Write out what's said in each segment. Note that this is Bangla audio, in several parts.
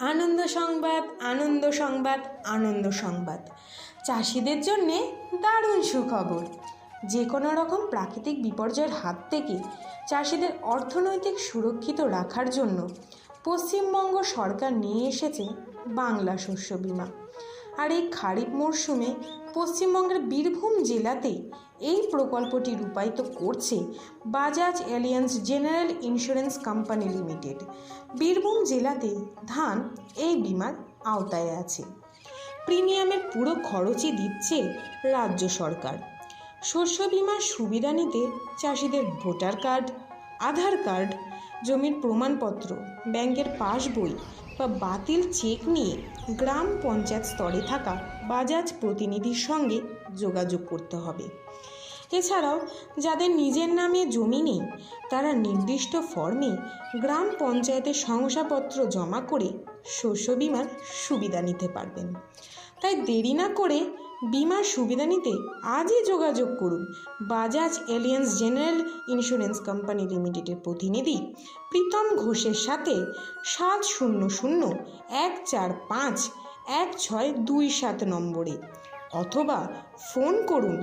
আনন্দ সংবাদ আনন্দ সংবাদ আনন্দ সংবাদ। চাষিদের জন্যে দারুণ সুখবর। যে কোনো রকম প্রাকৃতিক বিপর্যয়ের হাত থেকে চাষিদের অর্থনৈতিক সুরক্ষিত রাখার জন্য পশ্চিমবঙ্গ সরকার নিয়ে এসেছে বাংলা শস্য বিমা। আর এই খারিফ মরশুমে পশ্চিমবঙ্গের বীরভূম জেলাতেই এই প্রকল্পটি রূপায়িত করছে Bajaj Allianz general insurance company limited. Birbhum জেলাতে ধান এই বিমার আওতায় আছে। প্রিমিয়ামের পুরো খরচই দিচ্ছে রাজ্য সরকার। শস্য বিমার সুবিধা নিতে চাষিদের ভোটার কার্ড, আধার কার্ড, জমির প্রমাণপত্র, ব্যাংকের পাসবই বা বাতিল চেক নিয়ে গ্রাম পঞ্চায়েত স্তরে থাকা বাজাজ প্রতিনিধির সঙ্গে যোগাযোগ করতে হবে। এছাড়াও, যাদের নিজের নামে জমি নেই, তারা নির্দিষ্ট ফর্মে গ্রাম পঞ্চায়েতের শংসাপত্র জমা করে শস্য বিমার সুবিধা নিতে পারবেন। তাই দেরি না করে বিমার সুবিধা নিতে আজই যোগাযোগ করুন Bajaj Allianz general insurance company লিমিটেডের প্রতিনিধি প্রীতম ঘোষের সাথে সাত শূন্য শূন্য এক চার পাঁচ এক ছয় দুই সাত নম্বরে অথবা ফোন করুন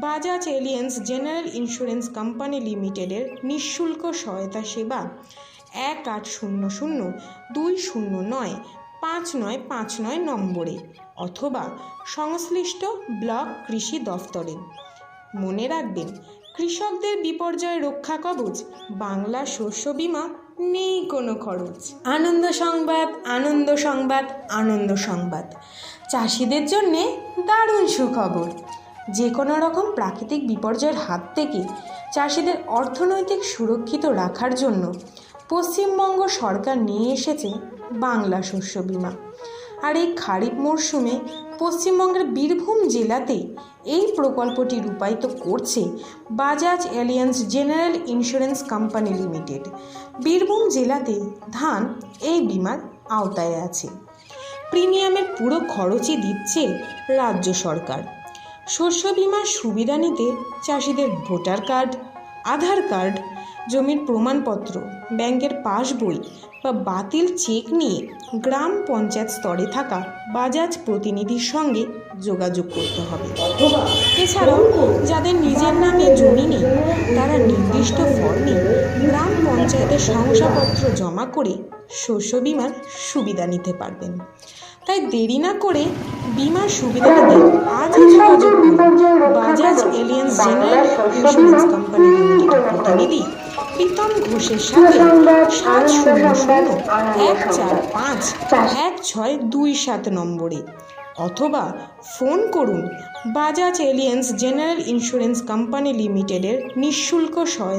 Bajaj Allianz general insurance company লিমিটেডের নিঃশুল্ক সহায়তা সেবা এক আট শূন্য শূন্য দুই শূন্য নয় পাঁচ নয় পাঁচ নয় নম্বরে অথবা সংশ্লিষ্ট ব্লক কৃষি দফতরে। মনে রাখবেন, কৃষকদের বিপর্যয় রক্ষা কবচ, বাংলা শস্য বীমা নেই কোনো খরচ। আনন্দ সংবাদ আনন্দ সংবাদ আনন্দ সংবাদ। চাষিদের জন্যে দারুণ সুখবর। যে কোনো রকম প্রাকৃতিক বিপর্যয়ের হাত থেকে চাষিদের অর্থনৈতিক সুরক্ষিত রাখার জন্য পশ্চিমবঙ্গ সরকার নিয়ে এসেছে বাংলা শস্য বিমা। আর এই খারিফ মরশুমে পশ্চিমবঙ্গের বীরভূম জেলাতে এই প্রকল্পটি রূপায়িত করছে Bajaj Allianz general insurance company limited. Birbhum জেলাতে ধান এই বিমার আওতায় আছে। প্রিমিয়ামের পুরো খরচই দিচ্ছে রাজ্য সরকার। শস্য বিমার সুবিধা নিতে চাষিদের ভোটার কার্ড, আধার কার্ড, জমির প্রমাণপত্র ব্যাংকের পাসবই বা বাতিল চেক নিয়ে গ্রাম পঞ্চায়েত স্তরে থাকা বাজাজ প্রতিনিধির সঙ্গে যোগাযোগ করতে হবে। এছাড়াও যাদের নিজের নামে জমি নেই, তারা নির্দিষ্ট ফর্মে গ্রাম পঞ্চায়েতের শংসাপত্র জমা করে শস্য বিমার সুবিধা নিতে পারবেন। তাই দেরি না করে বিমার সুবিধা নিতে আজই যোগাযোগ Bajaj Allianz general insurance company প্রতিনিধি প্রীতম ঘোষের সাথে সাত শূন্য শূন্য এক চার পাঁচ এক ছয় দুই সাত নম্বরে। অথবা ফোন করুন Bajaj Allianz general insurance company লিমিটেডের নিঃশুল্ক সহায়তা।